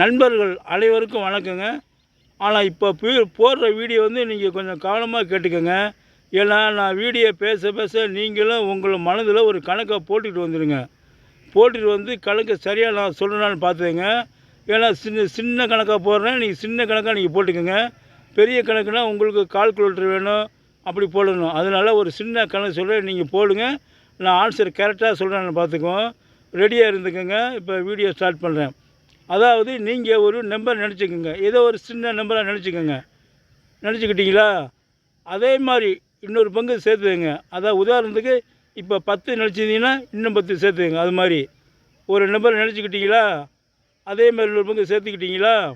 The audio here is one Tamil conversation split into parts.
நண்பர்கள் அனைவருக்கும் வணக்கங்க. ஆனால் இப்போ போடுற வீடியோ வந்து நீங்கள் கொஞ்சம் கவனமாக கேட்டுக்கோங்க. ஏன்னா நான் வீடியோ பேச பேச நீங்களும் உங்கள் மனதில் ஒரு கணக்கை போட்டுட்டு வந்துடுங்க போட்டுட்டு வந்து கணக்கு சரியாக நான் சொல்லணும்னு பார்த்துங்க ஏன்னா சின்ன சின்ன கணக்காக போடுறேன். நீங்கள் சின்ன கணக்காக நீங்கள் போட்டுக்கோங்க. பெரிய கணக்குனால் உங்களுக்கு கால்குலேட்டர் வேணும். அப்படி போடணும். அதனால் ஒரு சின்ன கணக்கு சொல்கிறேன் நீங்கள் போடுங்க. நான் ஆன்சர் கரெக்டாக சொல்கிறேன்னு பார்த்துக்குவோம். ரெடியாக இருந்துக்கோங்க. இப்போ வீடியோ ஸ்டார்ட் பண்ணுறேன் அதாவது நீங்கள் ஒரு நம்பர் நினச்சிக்கோங்க. ஏதோ ஒரு சின்ன நம்பராக நினச்சிக்கோங்க. நினச்சிக்கிட்டீங்களா? அதே மாதிரி இன்னொரு பங்கு சேர்த்துக்கங்க. அதான் உதாரணத்துக்கு இப்போ பத்து நினச்சிருந்தீங்கன்னா இன்னும் பத்து சேர்த்துக்கங்க. அது மாதிரி. ஒரு நம்பர் நினச்சிக்கிட்டீங்களா? அதே மாதிரி இன்னொரு பங்கு சேர்த்துக்கிட்டீங்களா?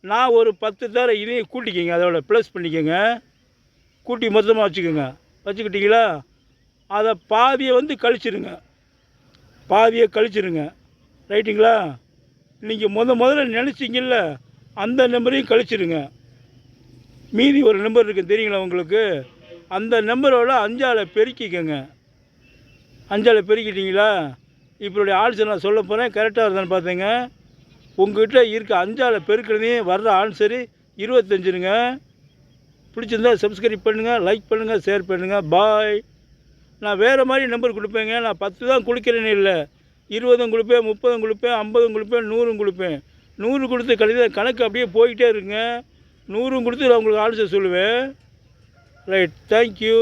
நான் ஒரு பத்து தர இதையும் கூட்டிக்கோங்க. அதோட ப்ளஸ் பண்ணிக்கோங்க. கூட்டி மொத்தமாக வச்சுக்கோங்க. வச்சுக்கிட்டீங்களா? அதை பாதியை வந்து கழிச்சிருங்க. பாதியை கழிச்சிருங்க. ரைட்டுங்களா நீங்கள் முத முதல்ல நினச்சிங்கல்ல அந்த நம்பரையும் கழிச்சிருங்க. மீதி ஒரு நம்பர் இருக்குது தெரியுங்களா உங்களுக்கு? அந்த நம்பரோட அஞ்சால பெருக்கிக்கங்க. அஞ்சால பெருக்கிட்டீங்களா? இப்போடைய ஆன்சர் நான் சொல்ல போகிறேன் கரெக்டாக வருதான்னு பார்த்தேங்க உங்ககிட்ட இருக்க அஞ்சாலை பெருக்கிறதையும் வர்ற ஆன்சரு இருபத்தஞ்சுருங்க பிடிச்சிருந்தா சப்ஸ்கிரைப் பண்ணுங்கள் லைக் பண்ணுங்கள் ஷேர் பண்ணுங்கள் பாய் நான் வேறு மாதிரி நம்பர் கொடுப்பேங்க. நான் பத்து தான் கொடுக்குறேன்னு இல்லை. இருபதும் கொடுப்பேன் முப்பதும் கொடுப்பேன் ஐம்பதும் கொடுப்பேன் நூறும் கொடுப்பேன். நூறு கொடுத்து கழித கணக்கு அப்படியே போய்கிட்டே இருக்குங்க நூறும் கொடுத்து நான் உங்களுக்கு ஆலோசனை சொல்லுவேன். Right thank you